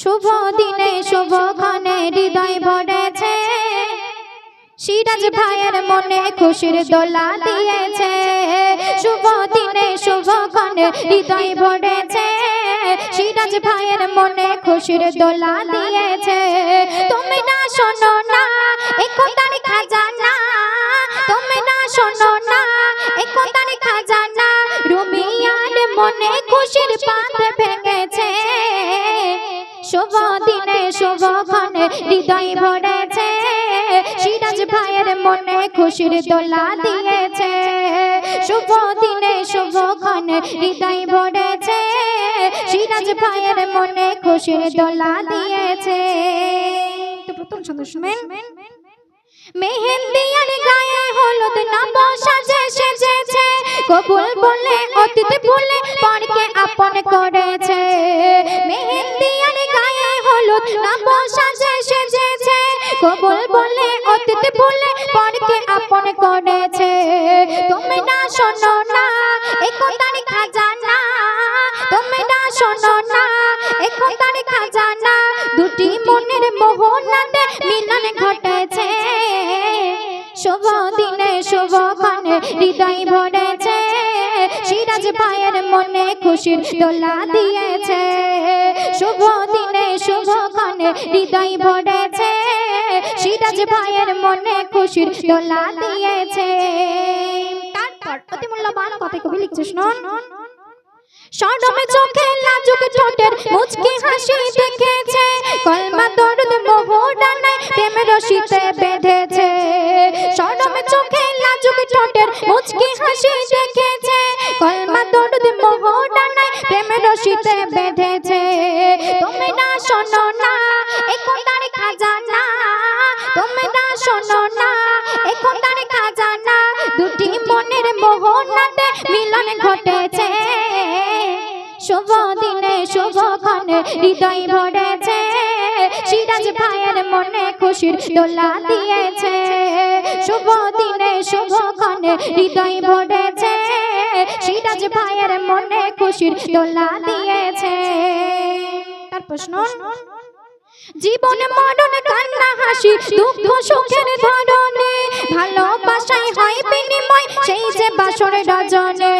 শুভ দিনে শুভক্ষণে হৃদয় ভরেছে। সিরাজ ভাইয়ের মনে খুশির দোলা দিয়েছে। শুভ দিনে শুভক্ষণে হৃদয় ভরেছে। সিরাজ ভাইয়ের মনে খুশির দোলা দিয়েছে। তুমি না শোনো না একতার খাজানা। তুমি না শোনো না একতার খাজানা। রুমিয়ার মনে খুশির পাত ভেঙেছে। শুভ দিনে শুভক্ষণে হৃদয় ভরেছে। সিরাজ ভাইয়ের মনে খুশির দোলা দিয়েছে। শুভ দিনে শুভক্ষণে হৃদয় ভরেছে। সিরাজ ভাইয়ের মনে খুশির দোলা দিয়েছে। তো প্রথম শুনবেন মেহেন্দি আর গায়ে হলুদ নাম সাজে সেজেছে। কবুল বলে, অতীত বলে পরকে আপন করেছে। সেজেছে। কবুল বলে, অতীত বলে পরকে আপন করেছে। তুমি না শোনো না একতার খাজানা। তুমি না শোনো না একতার খাজানা। দুটি মনের মোহনাতে মিলন ঘটেছে। শুভ দিনে শুভক্ষণে হৃদয় ভরেছে। সিরাজ ভাইয়ের মনে খুশির দোলা দিয়েছে। শুভ দিনে শুভ কানে হৃদয় ভরেছে। সিরাজ ভাইয়ের মনে খুশির দোলা দিয়েছে। তারপর চোখে লাজুক ঠোঁটের মুচকি হাসি রশিতে বেঁধেছে। তুমি না শোনো না একতার খাজানা? তুমি না শোনো না একতার খাজানা? দুটি মনের মোহনাতে মিলন ঘটেছে। শুভ দিনে শুভক্ষণে হৃদয় ভরেছে। সিরাজ ভাইয়ের মনে খুশির দোলা দিয়েছে। শুভ দিনে শুভক্ষণে হৃদয় ভরেছে। সিরাজ ভাইয়ের মনে খুশির দোলা দিয়েছে। তার প্রশ্ন, জীবন মরণ, কান্না, হাসি, দুঃখ, সুখের ধরনে ভালোবাসায় হয় বিনিময়, সেই যে বাসরে রজনে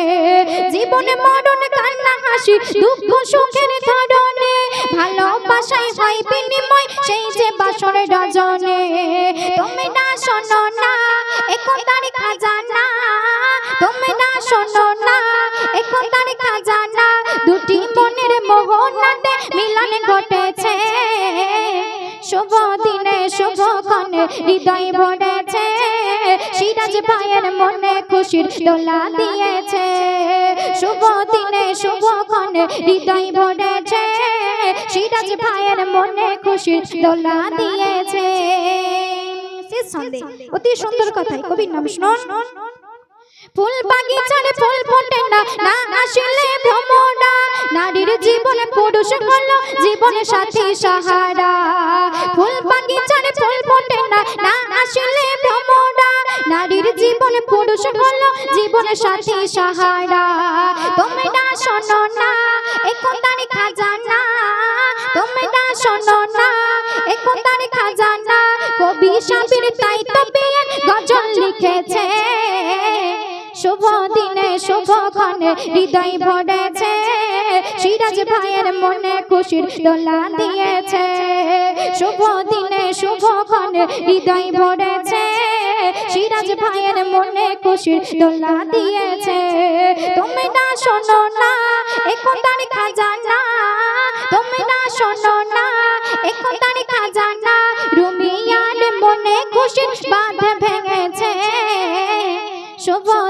জীবনে মরণ, কান্না, হাসি, দুঃখ, সুখের ধরনে ভালোবাসায় হয় বিনিময়, সেই যে বাসরে রজনে তুমি না শোনো না একতার খাজানা। তুমি না শোনো হৃদয় ভরেছে। সিরাজ ভাইয়ের মনে খুশির দোলা দিয়েছে। শুভ দিনে শুভ কনে হৃদয় ভরেছে। সিরাজ ভাইয়ের মনে খুশির দোলা দিয়েছে। অতি সুন্দর কথাই কবির নাম শুনুন ফুল বাগিচার ফুল ফোটে না না আসলে ভ্রমরা নারীর জীবনে পুরুষ হলো জীবনের সাথী সাহারা। ফুল বাগিচার ফুল ফোটে না না আসলে ভ্রমরা নারীর জীবনে পুরুষ হলো জীবনের সাথী সাহারা। তুমি না শোনো না একতার খাজানা? তুমি না শোনো না একতার খাজানা? কবি সাবির তাই তো গজল লিখেছে। শুভক্ষণে হৃদয় ভরেছে। সিরাজ ভাইয়ের মনে খুশির দোলা দিয়েছে। শুভ দিনে শুভক্ষণে হৃদয় ভরেছে। সিরাজ ভাইয়ের মনে খুশির দোলা দিয়েছে। তুমি না শোনো না একতার খাজানা। তুমি না শোনো না একতার খাজানা। রুমিয়ার মনে খুশির বাঁধ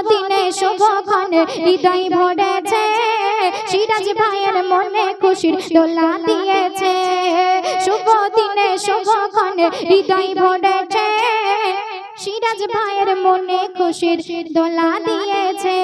দিনে শুভক্ষণে হৃদয় ভরেছে। সিরাজ ভাইয়ের মনে খুশির দোলা দিয়েছে। শুভ দিনে শুভক্ষণে হৃদয় ভরেছে। সিরাজ ভাইয়ের মনে খুশির দোলা দিয়েছে।